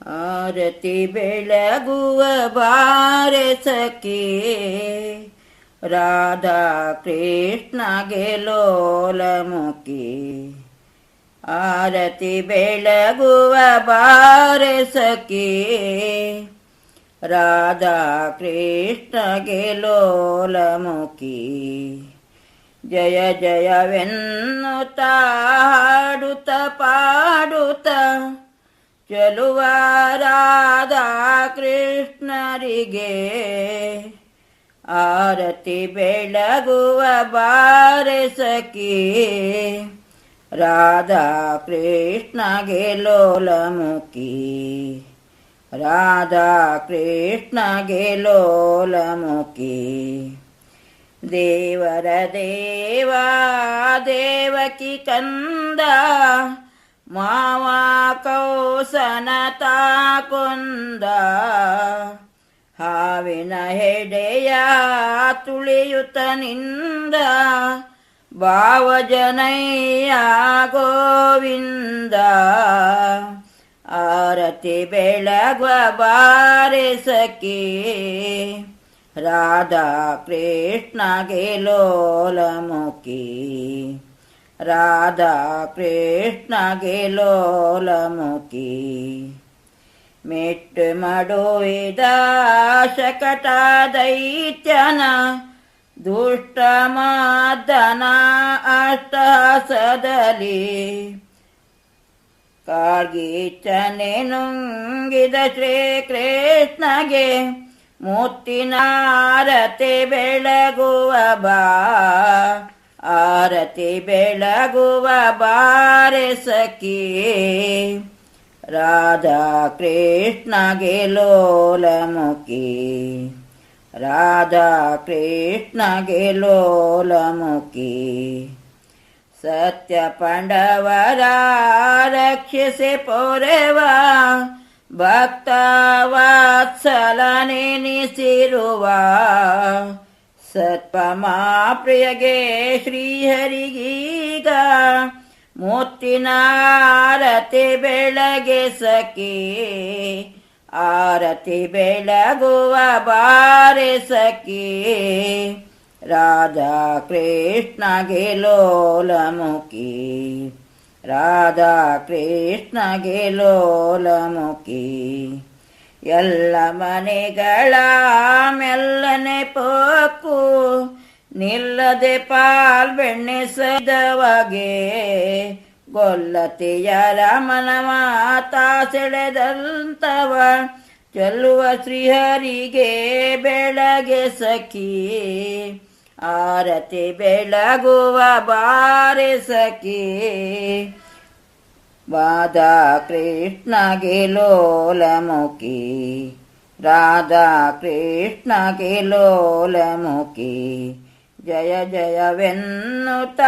ಆರತಿ ಬೆಳಗುವ ಬಾರೆ ಸಖಿ ರಾಧಾ ಕೃಷ್ಣ ಲೋಲಮುಖಿ ಆರತಿ ಬೆಳಗುವ ಬಾರೆ ಸಖಿ ರಾಧಾ ಕೃಷ್ಣ ಲೋಲಮುಖಿ ಜಯ ಜಯವೆನ್ನುತ್ತ ಹಾಡುತ್ತ ಪಾಡುತ್ತ ಚಲುವ ರಾಧಾ ಕೃಷ್ಣರಿಗೆ ಆರತಿ ಬೆಳಗುವ ಬಾರೆ ಸಖಿ ರಾಧಾ ಕೃಷ್ಣಗೆ ಲೋಲಮುಖಿ ರಾಧಾ ಕೃಷ್ಣಗೆ ಲೋಲಮುಖಿ ದೇವರ ದೇವ ದೇವಕಿ ಕಂದ ಮಾವ ಕೌಸನ ಕುಂದ ಹಾವಿನ ಹೆಡೆಯ ತುಳಿಯುತ ನಿಂದ ಭಾವಜನಯ್ಯ ಗೋವಿಂದ ಆರತಿ ಬೆಳಗುವ ಬಾರಿಸಕಿ ರಾಧಾ ಕೃಷ್ಣಗೆ ಲೋಲಮುಖಿ ರಾಧಾ ಕೃಷ್ಣಗೆ ಲೋಲಮುಖಿ ಮೆಟ್ಟು ಮಡುವಿದ ಶಕಟ ದೈತ್ಯನ ದುಷ್ಟ ಮಾದನ ಅಷ್ಟಸದಲ್ಲಿ ಕಾರ್ಗೀಚನೆ ನುಂಗಿದ ಶ್ರೀಕೃಷ್ಣಗೆ ಮುತ್ತಿನಾರತೆ ಬೆಳಗುವ ಬಾ. ಆರತಿ ಬೆಳಗುವ ಬಾರೆ ಸಖಿ ರಾಧಾ ಕೃಷ್ಣಗೆ ಲೋಲಮುಖಿ ರಾಧಾ ಕೃಷ್ಣಗೆ ಲೋಲಮುಖಿ ಸತ್ಯ ಪಾಂಡವರ ರಕ್ಷಿಸಿ ಪೊರೆವ ಭಕ್ತ ವಾತ್ಸಲ ನೆನೆಸಿರುವ ಸತ್ಪಮಾ ಪ್ರಿಯಗೆ ಶ್ರೀಹರಿಗೀಗ. ಮುತ್ತಿನ ಆರತಿ ಬೆಳಗೆ ಸಖಿ, ಆರತಿ ಬೆಳಗುವ ಬಾರೆ ಸಖಿ. ರಾಧಾ ಕೃಷ್ಣ ಗೆಲೋಲಮುಖಿ ರಾಧಾ ಕೃಷ್ಣ ಲೋಲಮುಖಿ. ಎಲ್ಲ ಮನೆಗಳ ಮೆಲ್ಲನೆ ಪೋಕು, ನಿಲ್ಲದೆ ಪಾಲ್ ಬೆಣ್ಣೆಸದವಗೆ ಗೊಲ್ಲತೆಯರ ಮನಮಾತಾ ಸೆಳೆದಂತವ, ಚೆಲ್ಲುವ ಶ್ರೀಹರಿಗೆ ಬೆಳಗೆ ಸಖಿ, ಆರತಿ ಬೆಳಗುವ ಬಾರೆ ಸಖಿ. ವಾದಾ ಕೃಷ್ಣಗೆ ಲೋಲಮುಖಿ ರಾಧಾ ಕೃಷ್ಣಗೆ ಲೋಲಮುಖಿ ಜಯ ಜಯವೆನ್ನುತ್ತ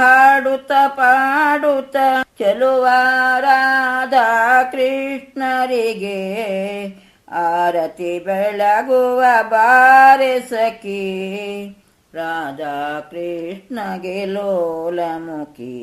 ಹಾಡುತ್ತ ಪಾಡುತ್ತ ಚಲುವ ರಾಧಾ ಕೃಷ್ಣರಿಗೆ ಆರತಿ ಬೆಳಗುವ ಬಾರೆ ಸಖಿ ರಾಧಾ ಕೃಷ್ಣಗೆ ಲೋಲಮುಖಿ